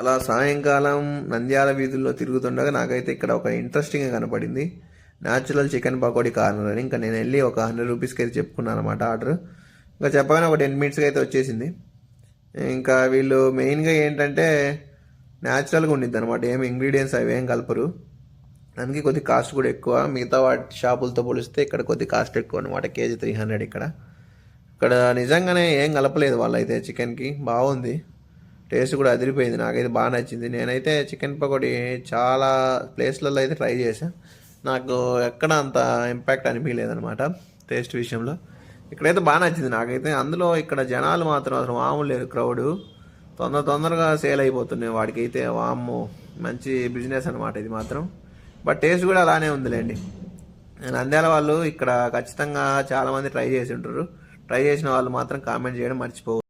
అలా సాయంకాలం నంద్యాల వీధుల్లో తిరుగుతుండగా నాకైతే ఇక్కడ ఒక ఇంట్రెస్టింగ్గా కనపడింది. Natural chicken pakodi corner. అని ఇంకా నేను వెళ్ళి ఒక హండ్రెడ్ రూపీస్కి అయితే చెప్పుకున్నాను అనమాట ఆర్డర్. ఇంకా చెప్పగానే ఒక టెన్ మినిట్స్కి అయితే వచ్చేసింది. ఇంకా వీళ్ళు మెయిన్గా ఏంటంటే న్యాచురల్గా ఉండిద్ది అనమాట ఏం ఇంగ్రీడియంట్స్ అవి ఏం కలపరు. దానికి కొద్ది కాస్ట్ కూడా ఎక్కువ. మిగతా వాటి షాపులతో పోలిస్తే ఇక్కడ కొద్ది కాస్ట్ ఎక్కువ అనమాట కేజీ త్రీ హండ్రెడ్ ఇక్కడ. ఇక్కడ నిజంగానే ఏం కలపలేదు వాళ్ళైతే చికెన్కి బాగుంది. టేస్ట్ కూడా అదిరిపోయింది. నాకైతే బాగా నచ్చింది. నేనైతే చికెన్ పకోడీ చాలా ప్లేస్లలో అయితే ట్రై చేశాను నాకు ఎక్కడ అంత ఇంపాక్ట్ అనిపించలేదనమాట టేస్ట్ విషయంలో. ఇక్కడైతే బాగా నచ్చింది నాకైతే. అందులో ఇక్కడ జనాలు మాత్రం అసలు మామూలు లేరు. క్రౌడ్ తొందర తొందరగా సేల్ అయిపోతున్నాయి వాడికైతే. వామ్ము మంచి బిజినెస్ అనమాట ఇది మాత్రం. బట్ టేస్ట్ కూడా అలానే ఉందిలేండి. నంద్యాల వాళ్ళు ఇక్కడ ఖచ్చితంగా చాలామంది ట్రై చేసి ఉంటారు. ట్రై చేసిన వాళ్ళు మాత్రం కామెంట్ చేయడం మర్చిపోవు